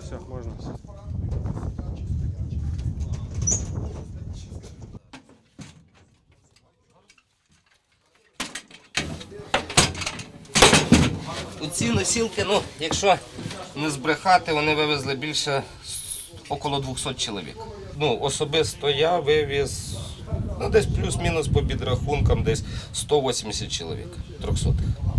Все, можна. У ці носілки, ну, якщо не збрехати, вони вивезли більше около 200 чоловік. Ну, особисто я вивіз ну, десь плюс-мінус по підрахункам, десь 180 чоловік, 300 звідти.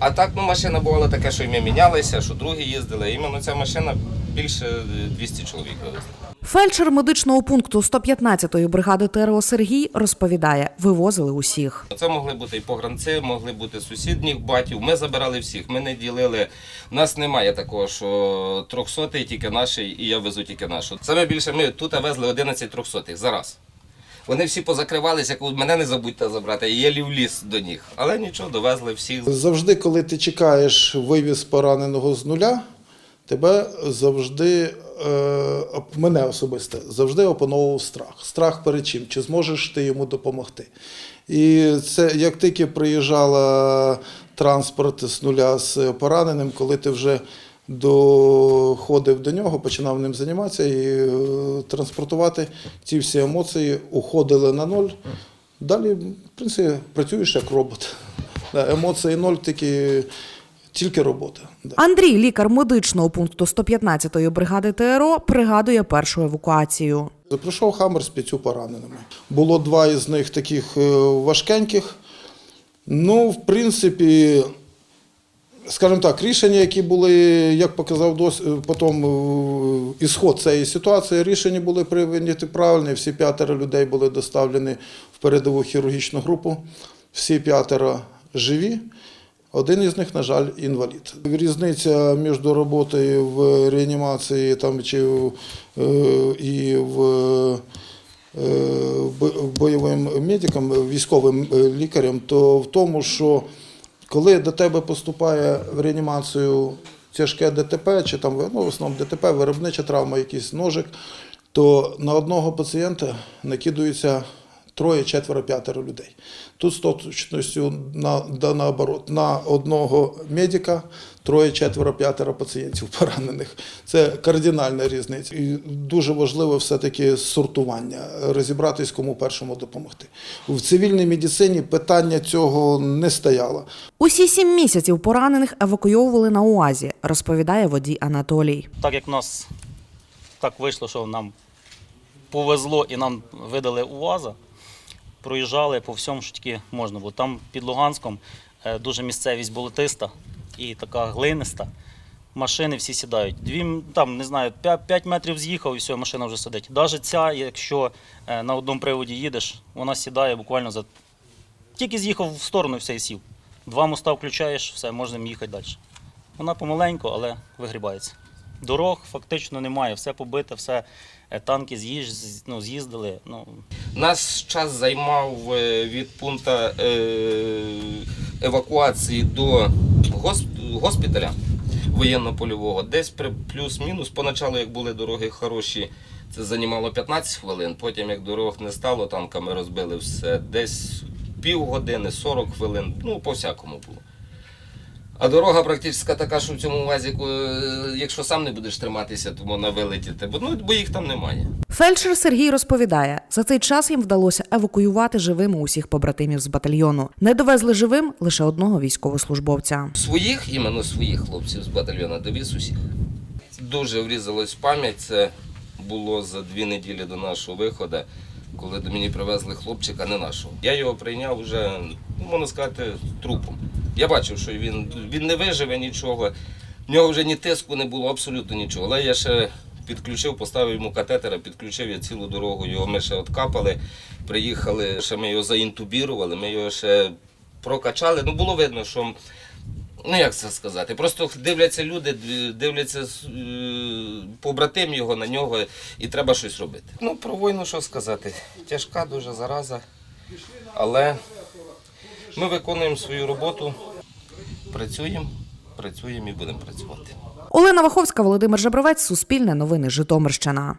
А так, ну, машина бувала таке, що ми мінялися, що другі їздили. Іменно ця машина більше е, 200 чоловік вивезла. Фельдшер медичного пункту 115-ї бригади ТРО Сергій розповідає, вивозили усіх. Це могли бути і погранці, могли бути сусідніх батьків. Ми забирали всіх. Ми не ділили. У нас немає такого, що трьохсотий тільки наший, і я везу тільки нашу. Саме більше ми тут везли 11 трьохсотих зараз. Вони всі позакривалися, як мене не забудьте забрати, і я в ліс до них. Але нічого, довезли всіх. Завжди, коли ти чекаєш вивіз пораненого з нуля, тебе завжди, е, мене особисто, завжди опановував страх. Страх перед чим? Чи зможеш ти йому допомогти? І це як тільки приїжджала транспорт з нуля з пораненим, коли ти вже доходив до нього, починав ним займатися і е, транспортувати ці всі емоції, уходили на ноль. Далі, в принципі, працюєш як робот. Емоції ноль, тільки, тільки робота. Андрій, лікар медичного пункту 115-ї бригади ТРО, пригадує першу евакуацію. Прийшов Хаммер з п'ятью пораненими. Було два із них таких е, важкеньких. Ну, в принципі, скажімо так, рішення, які були, як показав дос... е, потім е, ісход цієї ситуації, рішення були прийняті правильні. Всі п'ятеро людей були доставлені в передову хірургічну групу. Всі п'ятеро живі. Один із них, на жаль, інвалід. Різниця між роботою в реанімації там, чи е, і в бойовим медиком, військовим лікарем, то в тому, що коли до тебе поступає в реанімацію тяжке ДТП, чи там ну, в основному ДТП, виробнича травма, якийсь ножик, то на одного пацієнта накидується троє, четверо, п'ятеро людей. Тут з точністю на, да, наоборот, на одного медика троє, четверо, п'ятеро пацієнтів поранених. Це кардинальна різниця. І дуже важливо все-таки сортування, розібратись, кому першому допомогти. В цивільній медицині питання цього не стояло. Усі сім місяців поранених евакуйовували на УАЗі, розповідає водій Анатолій. так як в нас так вийшло, що нам повезло і нам видали УАЗа, проїжджали по всьому, що тільки можна було. Там під Луганськом е, дуже місцевість болотиста і така глиниста. Машини всі сідають. Дві, там, не знаю, 5, метрів з'їхав і все, машина вже сидить. Навіть ця, якщо е, на одному приводі їдеш, вона сідає буквально за. Тільки з'їхав в сторону все і сів. Два моста включаєш, все, можна їхати далі. Вона помаленьку, але вигрібається. Дорог фактично немає, все побите, все е, танки ну, з'їздили. Ну, Нас час займав е, від пункту е, евакуації до госпіталя воєнно-польового. Десь плюс-мінус. Поначалу, як були дороги хороші, це займало 15 хвилин. Потім, як дорог не стало, танками розбили все. Десь півгодини, 40 хвилин. Ну, по-всякому було. А дорога практично така, що в цьому вазіку, е, якщо сам не будеш триматися, то можна вилетіти, бо, ну, бо їх там немає. Фельдшер Сергій розповідає, за цей час їм вдалося евакуювати живими усіх побратимів з батальйону. Не довезли живим лише одного військовослужбовця. Своїх, іменно своїх хлопців з батальйону довіз усіх. Дуже врізалось в пам'ять. Це було за дві неділі до нашого виходу, коли до мені привезли хлопчика, не нашого. Я його прийняв вже, ну, можна сказати, трупом. Я бачив, що він, він не виживе нічого. В нього вже ні тиску не було, абсолютно нічого. Але я ще підключив, поставив йому катетера, підключив я цілу дорогу. Його ми ще откапали, приїхали, ще ми його заінтубірували, ми його ще прокачали. Ну було видно, що Ну, як це сказати? Просто дивляться люди, дивляться е, побратим його на нього, і треба щось робити. Ну, про війну що сказати? Тяжка дуже зараза. Але ми виконуємо свою роботу, працюємо, працюємо і будемо працювати. Олена Ваховська, Володимир Жабровець, Суспільне новини, Житомирщина.